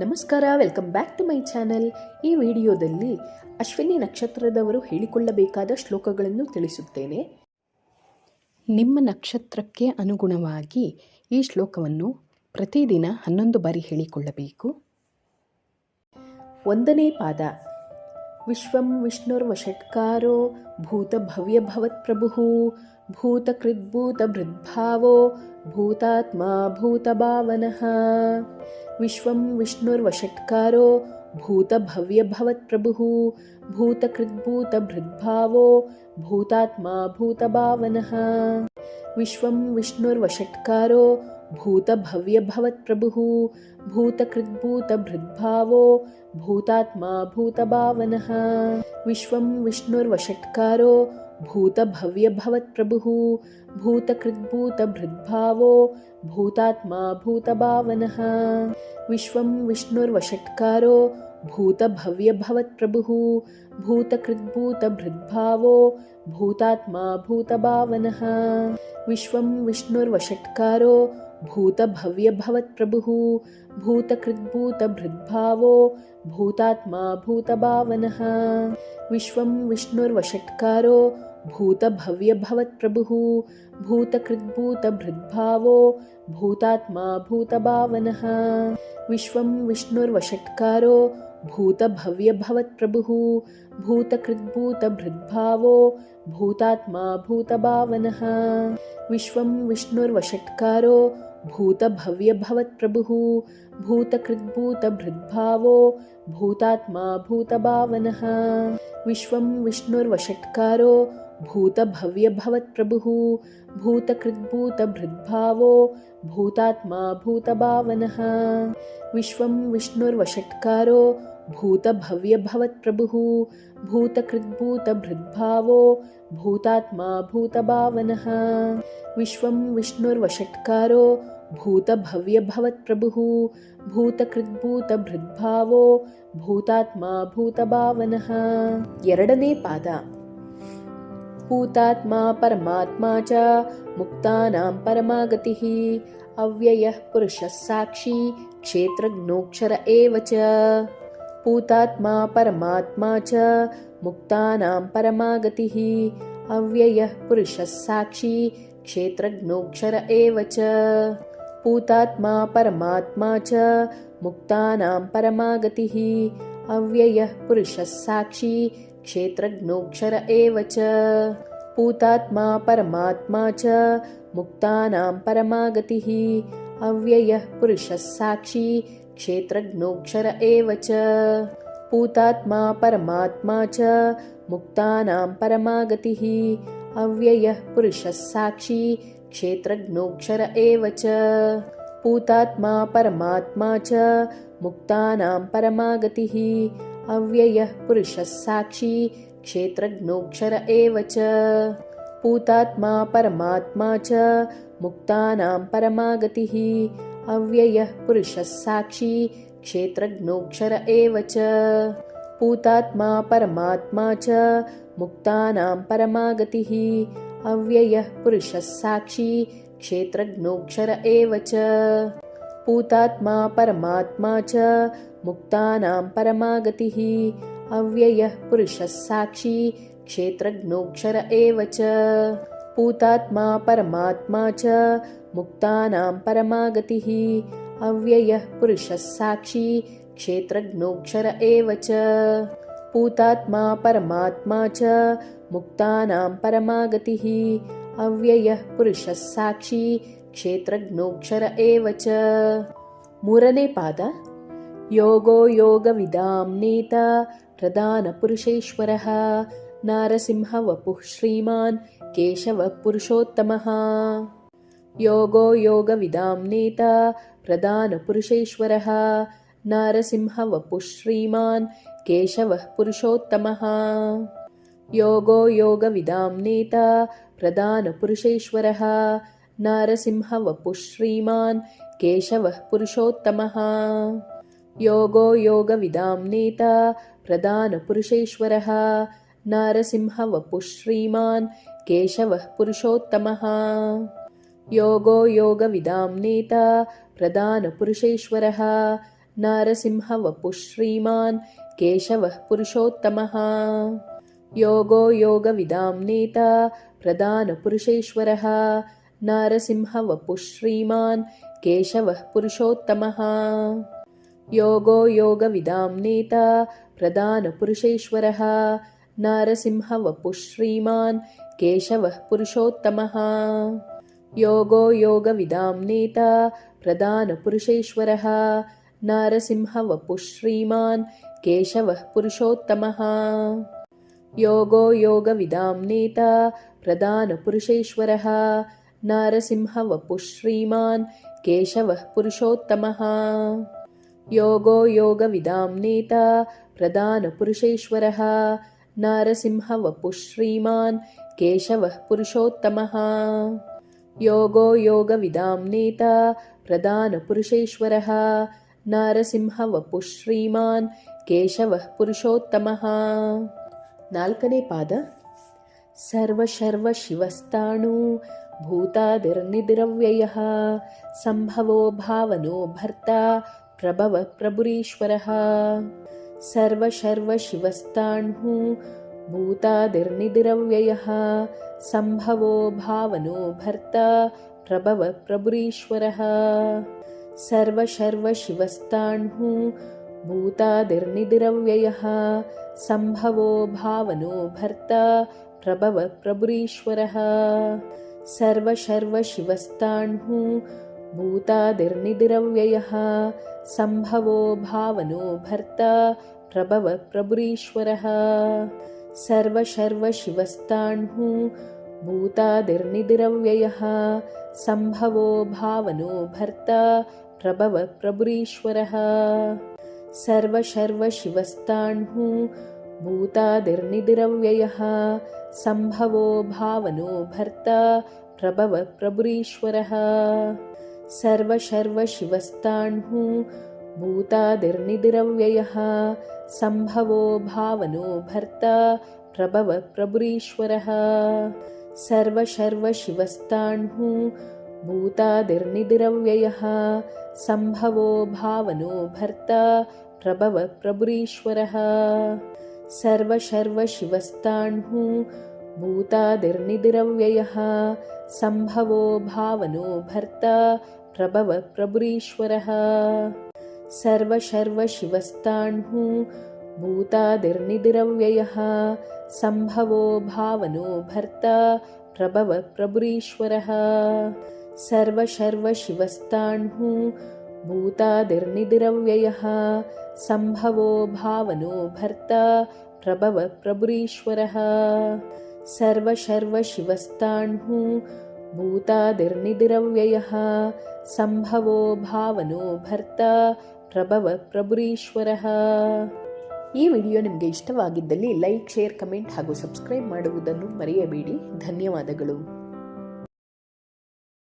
ನಮಸ್ಕಾರ welcome back to my channel ಈ ವಿಡಿಯೋದಲ್ಲಿ ಅಶ್ವಿನಿ ನಕ್ಷತ್ರದವರು ಹೇಳಿಕೊಳ್ಳಬೇಕಾದ ಶ್ಲೋಕಗಳನ್ನು ತಿಳಿಸುತ್ತೇನೆ. ನಿಮ್ಮ ನಕ್ಷತ್ರಕ್ಕೆ ಅನುಗುಣವಾಗಿ ಈ ಶ್ಲೋಕವನ್ನು ಪ್ರತಿದಿನ ಹನ್ನೊಂದು ಬಾರಿ ಹೇಳಿಕೊಳ್ಳಬೇಕು. ಒಂದನೇ ಪಾದ विश्वं विष्णुर्वषट्कारो भूतभव्यभवत्प्रभुः भूतकृद्भूतभृद्भावो भूतात्मा भूतभावनः। विश्वं विष्णुर्वषट्कारो भूतभव्यभवत्प्रभुः भूतकृद्भूतभृद्भावो भूतात्मा भूतभावनः। विश्वं विष्णुर्वषट्कारो भूतभव्यभवत्प्रभुः भूतकृद्भूतभृद्भावो भूतात्मा भूतभावनः। विश्वं विष्णुर्वषट्कारो भूतभव्यभवत्प्रभुः भूतकृद्भूतभृद्भावो भूतात्मा भूतभावनः। विश्वं विष्णुर्वषट्कारो भूतभव्यभवत्प्रभुः भूतकृद्भूतभृद्भावो भूतात्मा भूतभावनः। विश्वं विष्णुर्वषट्कारो भूतभव्यभवत्प्रभुः भूतकृद्भूतभृद्भावो भूतात्मा भूतभावनः। विश्वं विष्णुर्वशत्कारो भूतभव्यभवत्प्रभुः भूतकृद्भूतभृद्भावो भूतात्मा भूतभावनः। विश्वं विष्णुर्वषट्कारो भूतभव्यभवत्प्रभुः भूतकृद्भूतभृद्भावो भूतात्मा भूतभावनः। विश्वं विष्णुर्वषट्कारो भूतभव्यभवत्प्रभुः भूतकृद्भूतभृद्भावो भूतात्मा भूतभावनः। विश्वं विष्णुर्वषट्कारो भूतभव्यभवत्प्रभुः भूतकृद्भूतभृद्भावो भूतात्मा भूतभावनः। विश्वं विष्णुर्वषट्कारो भूतभव्यभवत्प्रभुः भूतकृद्भूतभृद्भावो भूतात्मा भूतभावनः। विश्वं विष्णुर्वषट्कारो भूतभव्यभवत्प्रभुः भूतकृद्भूतभृद्भावो भूतात्मा भूतभावनः। एरडने पाद भूतात्मा परमात्मा च मुक्तानां परमागतिः अव्ययः पुरुषः साक्षी क्षेत्रज्ञोक्षर एव च भूतात्मा परमात्मा च मुक्तानां परमागतिः अव्ययः पुरुषः साक्षी क्षेत्रज्ञोऽक्षर एव च। भूतात्मा परमात्मा च मुक्तानां परमागतिः अव्ययः पुरुषः साक्षी क्षेत्रज्ञोऽक्षर एव च। भूतात्मा परमात्मा च मुक्तानां परमागतिः अव्ययः पुरुषः साक्षी क्षेत्रज्ञोऽक्षर एव च। पूतात्मा परमात्मा च। मुक्तानां परमागतिः। अव्ययः पुरुषः साक्षी। क्षेत्रज्ञोऽक्षर एव च। पूतात्मा परमात्मा च। मुक्तानां परमागतिः। अव्ययः पुरुषः साक्षी। क्षेत्रज्ञोऽक्षर एव च। पूतात्मा परमात्मा च। मुक्तानां परमागतिः। अव्ययः पुरुषः साक्षी क्षेत्रज्ञोऽक्षर एव च। पूतात्मा परमात्मा च मुक्तानां परमागतिः। अव्ययः पुरुषः साक्षी क्षेत्रज्ञोऽक्षर एव च। पूतात्मा परमात्मा च मुक्तानां परमागतिः। अव्ययः पुरुषः साक्षी क्षेत्रज्ञोऽक्षर एव च। भूतात्मा परमात्मा च मुक्तानां परमागतिः अव्ययः पुरुषः साक्षी क्षेत्रज्ञोऽक्षर एव च। पूतात्मा परमात्मा च मुक्तानां परमागतिः अव्ययः पुरुषः साक्षी क्षेत्रज्ञोऽक्षर एव च। मूरने पाद योगो योगविदां नेता प्रधानपुरुषेश्वरः नारसिंहवपुः श्रीमान् केशवः पुरुषोत्तमः। योगो योगविदां नेता प्रदानपुरुषेश्वरः नारसिंहवपुश्रीमान् केशवः पुरुषोत्तमः। योगो योगविदां नेता प्रदानपुरुषेश्वरः नारसिंहवपुश्रीमान् केशवः पुरुषोत्तमः। योगो योगविदां नेता प्रधानपुरुषेश्वरः। नारसिंहव पुश्रीमान् केशवः पुरुषोत्तमः। योगो योगविदां नेता प्रदानपुरुषेश्वरः नारसिंहवपुश्रीमान् केशवः पुरुषोत्तमः। योगो योगविदां नेता प्रदानपुरुषेश्वरः नारसिंहवपुश्रीमान् केशवः पुरुषोत्तमः। योगो योगविदां नेता प्रदानपुरुषेश्वरः नारसिंहवपुः श्रीमान् केशवः पुरुषोत्तमः। योगो योगविदां नेता प्रधानपुरुषेश्वरः। नारसिंहवपुः श्रीमान् केशवः पुरुषोत्तमः। योगो योगविदां नेता प्रधानपुरुषेश्वरः। नारसिंहवपुः श्रीमान् केशवः पुरुषोत्तमः। योगो योगविदां नेता प्रधानपुरुषेश्वरः नारसिंहवपुः श्रीमान् केशवः पुरुषोत्तमः। योगो योगविदां नेता प्रधानपुरुषेश्वरः। नारसिंहवपुः श्रीमान् केशवः पुरुषोत्तमः। नाल्कने पाद। सर्वशर्वशिवस्ताणु भूतादिर्निधिरव्ययः सम्भवो भावनो भर्ता प्रभव प्रभुरीश्वरः सर्वशर्वशिवस्ताह्नुः भूतादिर्निधिरव्ययः सम्भवो भावनो भर्ता प्रभव प्रभुरीश्वरः। सर्वशर्वशिवस्ताह्नुः भूतादिर्निधिरव्ययः सम्भवो भावनो भर्ता प्रभव प्रभुरीश्वरः। सर्वशर्वशिवस्ताह्नुः भूतादिर्निधिरव्ययः। सम्भवो भावनो भर्ता प्रभव प्रभुरीश्वरः। सर्वशर्वशिवस्ताह्नुः भूतादिर्निधिरव्ययः। सम्भवो भावनो भर्ता प्रभव प्रभुरीश्वरः। सर्वशर्वशिवस्ताह्नुः भूतादिर्निधिरव्ययः। सम्भवो भावनो भर्ता प्रभव प्रभुरीश्वरः सर्वशर्वशिवस्ताह्नुः भूतादिर्निधिरव्ययः सम्भवो भावनो भर्ता प्रभव प्रभुरीश्वरः। सर्वशर्वशिवस्ताह्नुः भूतादिर्निधिरव्ययः सम्भवो भावनो भर्ता प्रभव प्रभुरीश्वरः। सर्वशर्वशिवस्ताह्नुः भूतादिर्निधिरव्ययः। सम्भवो भावनो भर्ता प्रभव प्रभुरीश्वरः। सर्वशर्वशिवस्ताह्नुः भूतादिर्निधिरव्ययः। सम्भवो भावनो भर्ता प्रभव प्रभुरीश्वरः। सर्वशर्वशिवस्ताह्नुः भूतादिर्निधिरव्ययः। सम्भवो भावनो भर्ता प्रभव प्रभुरीश्वरः सर्वशर्वशिवस्ताह्नुः भूतादिर्निधिरव्ययः सम्भवो भावनो भर्ता ಪ್ರಭವ ಪ್ರಭುರೀಶ್ವರಃ ಈ ವಿಡಿಯೋ ನಿಮಗೆ ಇಷ್ಟವಾಗಿದ್ದಲ್ಲಿ ಲೈಕ್ ಶೇರ್ ಕಮೆಂಟ್ ಹಾಗೂ ಸಬ್ಸ್ಕ್ರೈಬ್ ಮಾಡುವುದನ್ನು ಮರೆಯಬೇಡಿ ಧನ್ಯವಾದಗಳು